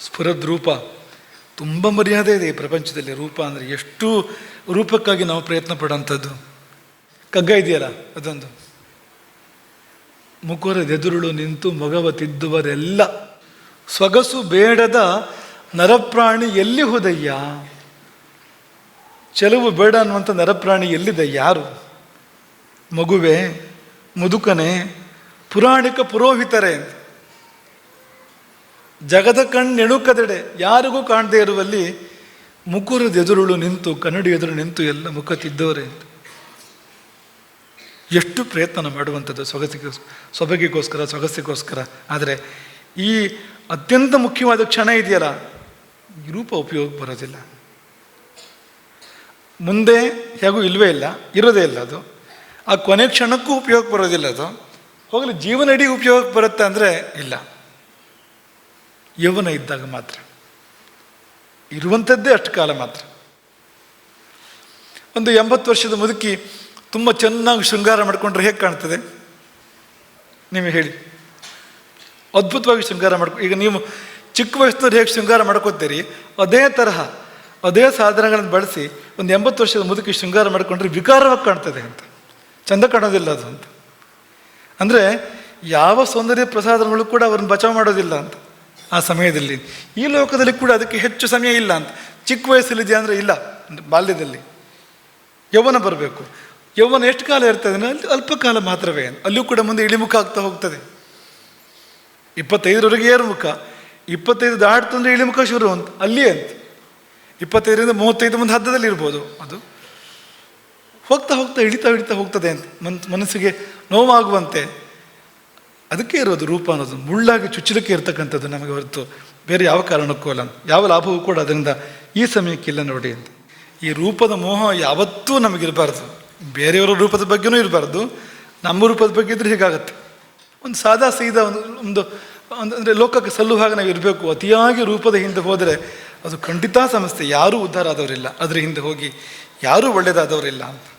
ಸ್ಫುರದ್ ರೂಪ ತುಂಬ ಮರ್ಯಾದೆ ಇದೆ ಈ ಪ್ರಪಂಚದಲ್ಲಿ ರೂಪ ಅಂದರೆ ಎಷ್ಟು ರೂಪಕ್ಕಾಗಿ ನಾವು ಪ್ರಯತ್ನ ಪಡೋಂಥದ್ದು. ಕಗ್ಗ ಇದೆಯಲ್ಲ ಅದೊಂದು. ಮುಕುರದೆದುರುಳು ನಿಂತು ಮಗವ ತಿದ್ದುವರೆಲ್ಲ. ಸೊಗಸು ಬೇಡದ ನರಪ್ರಾಣಿ ಎಲ್ಲಿ ಹೋದಯ್ಯ? ಚೆಲುವು ಬೇಡ ಅನ್ನುವಂಥ ನರಪ್ರಾಣಿ ಎಲ್ಲಿದೆ? ಯಾರು? ಮಗುವೆ, ಮುದುಕನೆ, ಪುರಾಣಿಕ ಪುರೋಹಿತರೇ ಜಗದ ಕಣ್ಣೆಣುಕದೆಡೆ ಯಾರಿಗೂ ಕಾಣದೇ ಇರುವಲ್ಲಿ ಮುಗುರದೆದುರುಳು ನಿಂತು, ಕನ್ನಡಿ ಎದುರು ನಿಂತು ಎಲ್ಲ ಮುಖ ತಿದ್ದವರೇ ಎಷ್ಟು ಪ್ರಯತ್ನ ಮಾಡುವಂಥದ್ದು ಸೊಗಸಿಗೆ ಸೊಬಗಿಗೋಸ್ಕರ, ಸೊಗಸಿಗೋಸ್ಕರ. ಆದರೆ ಈ ಅತ್ಯಂತ ಮುಖ್ಯವಾದ ಕ್ಷಣ ಇದೆಯಲ್ಲ, ಈ ರೂಪ ಉಪಯೋಗ ಬರೋದಿಲ್ಲ. ಮುಂದೆ ಹೇಗೂ ಇಲ್ಲವೇ ಇಲ್ಲ, ಇರೋದೇ ಇಲ್ಲ ಅದು. ಆ ಕೊನೆ ಕ್ಷಣಕ್ಕೂ ಉಪಯೋಗ ಬರೋದಿಲ್ಲ ಅದು. ಹೋಗಲಿ ಜೀವನ ಉಪಯೋಗಕ್ಕೆ ಉಪಯೋಗ ಬರುತ್ತೆ ಅಂದರೆ ಇಲ್ಲ. ಯೌವನ ಇದ್ದಾಗ ಮಾತ್ರ. ಇರುವಂಥದ್ದೇ ಅಷ್ಟು ಕಾಲ ಮಾತ್ರ. ಒಂದು ಎಂಬತ್ತು ವರ್ಷದ ಮುದುಕಿ ತುಂಬ ಚೆನ್ನಾಗಿ ಶೃಂಗಾರ ಮಾಡಿಕೊಂಡ್ರೆ ಹೇಗೆ ಕಾಣ್ತದೆ? ನೀವು ಹೇಳಿ. ಅದ್ಭುತವಾಗಿ ಶೃಂಗಾರ ಮಾಡ್ಕೊ, ಈಗ ನೀವು ಚಿಕ್ಕ ವಯಸ್ಸಿನವ್ರು ಹೇಗೆ ಶೃಂಗಾರ ಮಾಡ್ಕೋತೀರಿ? ಅದೇ ತರಹ, ಅದೇ ಸಾಧನಗಳನ್ನು ಬಳಸಿ ಒಂದು ಎಂಬತ್ತು ವರ್ಷದ ಮುದುಕಿ ಶೃಂಗಾರ ಮಾಡಿಕೊಂಡ್ರೆ ವಿಕಾರವಾಗಿ ಕಾಣ್ತದೆ ಅಂತ. ಚಂದ ಕಾಣೋದಿಲ್ಲ ಅದು ಅಂತ. ಅಂದರೆ ಯಾವ ಸೌಂದರ್ಯ ಪ್ರಸಾದಗಳು ಕೂಡ ಅವ್ರನ್ನ ಬಚಾವ್ ಮಾಡೋದಿಲ್ಲ ಅಂತ. ಆ ಸಮಯದಲ್ಲಿ. ಈ ಲೋಕದಲ್ಲಿ ಕೂಡ ಅದಕ್ಕೆ ಹೆಚ್ಚು ಸಮಯ ಇಲ್ಲ ಅಂತ. ಚಿಕ್ಕ ವಯಸ್ಸಲ್ಲಿದೆಯಾ ಅಂದರೆ ಇಲ್ಲ, ಬಾಲ್ಯದಲ್ಲಿ. ಯೌವನ ಬರಬೇಕು. ಯೌವನ ಎಷ್ಟು ಕಾಲ ಇರ್ತದೆ ಅಲ್ಲಿ ಅಲ್ಪ ಕಾಲ ಮಾತ್ರವೇ. ಅಲ್ಲಿಯೂ ಕೂಡ ಮುಂದೆ ಇಳಿಮುಖ ಆಗ್ತಾ ಹೋಗ್ತದೆ. ಇಪ್ಪತ್ತೈದರವರೆಗೆ ಏರುಮುಖ. ಇಪ್ಪತ್ತೈದು ದಾಟ್ತಂದ್ರೆ ಇಳಿಮುಖ ಶುರು ಅಂತ ಅಲ್ಲಿಯೇ ಅಂತ. ಇಪ್ಪತ್ತೈದರಿಂದ ಮೂವತ್ತೈದು ಮುಂದೆ ಹದ್ದದಲ್ಲಿ ಇರ್ಬೋದು ಅದು. ಹೋಗ್ತಾ ಹೋಗ್ತಾ, ಇಳಿತಾ ಇಳಿತಾ ಹೋಗ್ತದೆ ಅಂತ. ಮನ್, ಮನಸ್ಸಿಗೆ ನೋವಾಗುವಂತೆ. ಅದಕ್ಕೆ ಇರೋದು ರೂಪ ಅನ್ನೋದು, ಮುಳ್ಳಾಗಿ ಚುಚ್ಚಲಿಕ್ಕೆ ಇರ್ತಕ್ಕಂಥದ್ದು ನಮಗೆ ಹೊರತು ಬೇರೆ ಯಾವ ಕಾರಣಕ್ಕೂ ಅಲ್ಲ. ಯಾವ ಲಾಭವೂ ಕೂಡ ಅದರಿಂದ ಈ ಸಮಯಕ್ಕಿಲ್ಲ ನೋಡಿ ಅಂತ. ಈ ರೂಪದ ಮೋಹ ಯಾವತ್ತೂ ನಮಗಿರಬಾರ್ದು. ಬೇರೆಯವರ ರೂಪದ ಬಗ್ಗೆನೂ ಇರಬಾರ್ದು. ನಮ್ಮ ರೂಪದ ಬಗ್ಗೆ ಇದ್ರೆ ಹೀಗಾಗತ್ತೆ. ಒಂದು ಸಾದಾ ಸೀದಾ ಒಂದು ಒಂದು ಒಂದು ಅಂದರೆ ಲೋಕಕ್ಕೆ ಸಲ್ಲುವ ಹಾಗೆ ನಾವು ಇರಬೇಕು. ಅತಿಯಾಗಿ ರೂಪದ ಹಿಂದೆ ಹೋದರೆ ಅದು ಖಂಡಿತ ಸಮಸ್ಯೆ. ಯಾರೂ ಉದ್ಧಾರ ಆದವರಿಲ್ಲ. ಅದರ ಹಿಂದೆ ಹೋಗಿ ಯಾರೂ ಒಳ್ಳೆಯದಾದವರಿಲ್ಲ ಅಂತ.